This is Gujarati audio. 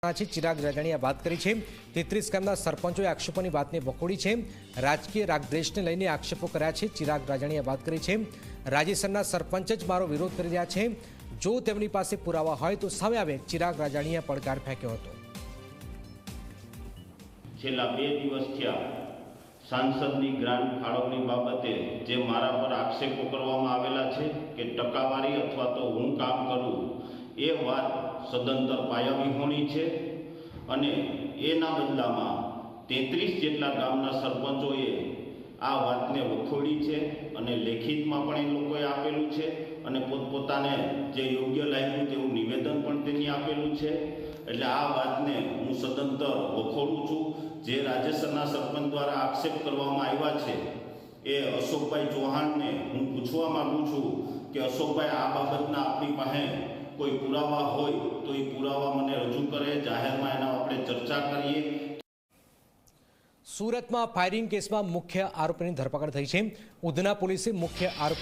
ચિરાગ રાજાણીએ વાત કરી છે. તેત્રીસ ગામના સરપંચોએ આક્ષેપોની વાતને વખોડી છે. રાજકીય રાગદ્વેષને લઈને આક્ષેપો કર્યા છે. ચિરાગ રાજાણીએ વાત કરી છે. રાજેસરના સરપંચ જ મારો વિરોધ કરી રહ્યા છે. જો તેમની પાસે પુરાવા હોય તો સામે આવે, ચિરાગ રાજાણીએ પડકાર ફેંક્યો હતો. છેલ્લા બે દિવસ થયા સાંસદની ગ્રાન્ટ ફાળવણી બાબતે જે મારા પર આક્ષેપો કરવામાં આવેલા છે કે ટકાવારી અથવા તો હું કામ કરું એ વાત સદંતર પાયાવિહોણી છે અને એના બદલામાં તેત્રીસ જેટલા ગામના સરપંચોએ આ વાતને વખોડી છે અને લેખિતમાં પણ એ લોકોએ આપેલું છે અને પોતપોતાને જે યોગ્ય લાગ્યું તેવું નિવેદન પણ તેની આપેલું છે. એટલે આ વાતને હું સદંતર વખોડું છું. જે રાજ્યસરના સરપંચ દ્વારા આક્ષેપ કરવામાં આવ્યા છે એ અશોકભાઈ ચૌહાણને હું પૂછવા માગું છું કે અશોકભાઈ, આ બાબતના આપણી પાસે કોઈ પુરાવા હોય તો એ પુરાવા મને રજૂ કરે, જાહેરમાં એના આપણે ચર્ચા કરીએ. સુરતમાં ફાયરિંગ કેસમાં મુખ્ય આરોપીની ધરપકડ થઈ છે. ઉધના પોલીસે મુખ્ય આરોપી